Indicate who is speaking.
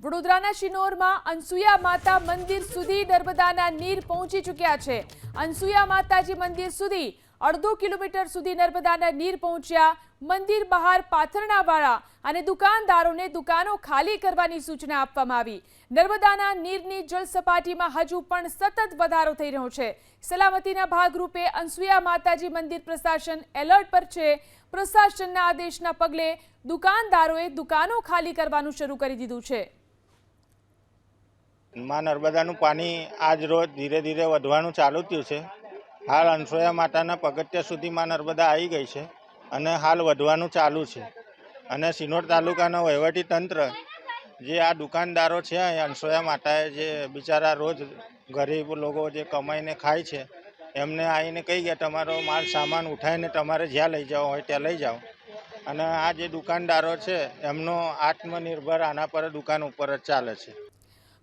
Speaker 1: વડોદરાના શિનોરમાં અનસુયા માતા મંદિર સુધી નર્મદાના નીર પહોંચી ચૂક્યા છે. અનસુયા માતાજી મંદિર સુધી અડધો કિલોમીટર સુધી નર્મદાના નીર પહોંચ્યા. મંદિર બહાર પાથરણાવાળા અને દુકાનદારોને દુકાનો ખાલી કરવાની સૂચના આપવામાં આવી. નર્મદાના નીરની જળ સપાટીમાં હજુ પણ સતત વધારો થઈ રહ્યો છે. સલામતીના ભાગરૂપે અનસુયા માતાજી મંદિર પ્રશાસન એલર્ટ પર છે. પ્રશાસનના આદેશના પગલે દુકાનદારોએ દુકાનો ખાલી કરવાનું શરૂ કરી દીધું છે.
Speaker 2: માં નર્મદાનું પાણી આજ રોજ ધીરે ધીરે વધવાનું ચાલુ થયું છે. હાલ અનસોયા માતાના પગથિયા સુધી માં નર્મદા આવી ગઈ છે અને હાલ વધવાનું ચાલુ છે. અને સિનોર તાલુકાનો વહીવટી તંત્ર જે આ દુકાનદારો છે અનસોયા માતાએ જે બિચારા રોજ ગરીબ લોકો જે કમાઈને ખાય છે, એમને આવીને કહી ગયા, તમારો માલ સામાન ઉઠાવીને તમારે જ્યાં લઈ જવો હોય ત્યાં લઈ જાઓ. અને આ જે દુકાનદારો છે, એમનો આત્મનિર્ભર આના પર દુકાન ઉપર જ ચાલે છે.